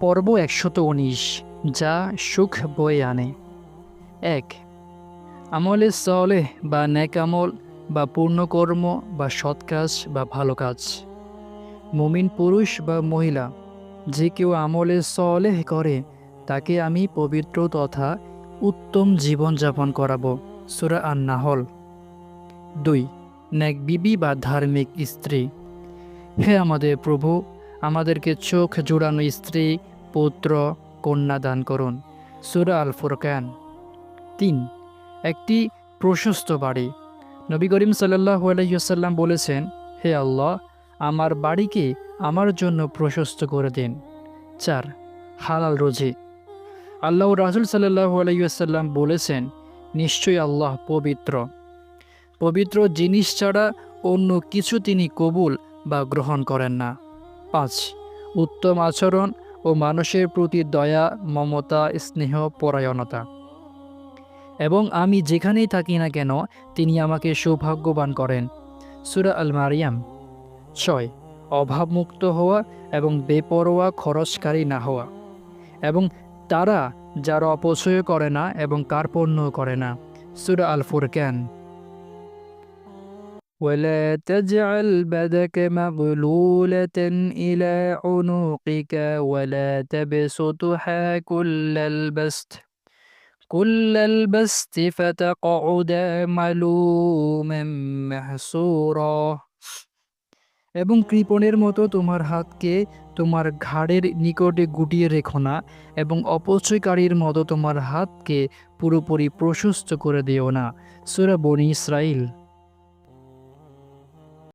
পর্ব একশত উনিশ, যা সুখ বয়ে আনে। এক, আমলে সলেহ বা ন্যাক আমল বা পূর্ণকর্ম বা সৎ কাজ বা ভালো কাজ। মুমিন পুরুষ বা মহিলা, যে কেউ আমলে সলেহ করে, তাকে আমি পবিত্র তথা উত্তম জীবনযাপন করাবো, সুরা আন নাহল দুই, ন্যাক বিবি বা ধার্মিক স্ত্রী। হে আমাদের প্রভু আমাদেরকে চোখ জোড়ানো স্ত্রী, পুত্র, কন্যা দান করুন। সুরা আল ফুরকান তিন, একটি প্রশস্ত বাড়ি। নবী করিম সাল্লাহ আলহিসাল্লাম বলেছেন, হে আল্লাহ, আমার বাড়িকে আমার জন্য প্রশস্ত করে দিন। চার, হালাল রোজি। আল্লাহ রাজুল সাল্লাহ আলহিসাল্লাম বলেছেন, নিশ্চয়ই আল্লাহ পবিত্র। পবিত্র জিনিস ছাড়া অন্য কিছু তিনি কবুল বা গ্রহণ করেন না। পাঁচ। উত্তম আচরণ ও মানুষের প্রতি দয়া, মমতা, স্নেহ, পরায়ণতা। এবং আমি যেখানেই থাকি না কেন, তিনি আমাকে সৌভাগ্যবান করেন। সুরা আল মারিয়াম ছয়। অভাবমুক্ত হওয়া এবং বেপরোয়া, খরচকারী না হওয়া। এবং তারা যারা অপচয় করে না এবং কার্পণ্য করে না। সুরা আল ফুরকান ولا تجعل بدك مغلولة إلى عنقك ولا تبسطها كل البسط كل البسط فتقعد ملوما محسورا এবং কৃপণের মতো তোমার হাতকে তোমার ঘাড়ের নিকটে গুটিয়ে রেখো না এবং অপচয়কারীর মতো তোমার হাতকে পুরোপুরি প্রশস্ত করে দিও না সুরা বনি ইসরাইল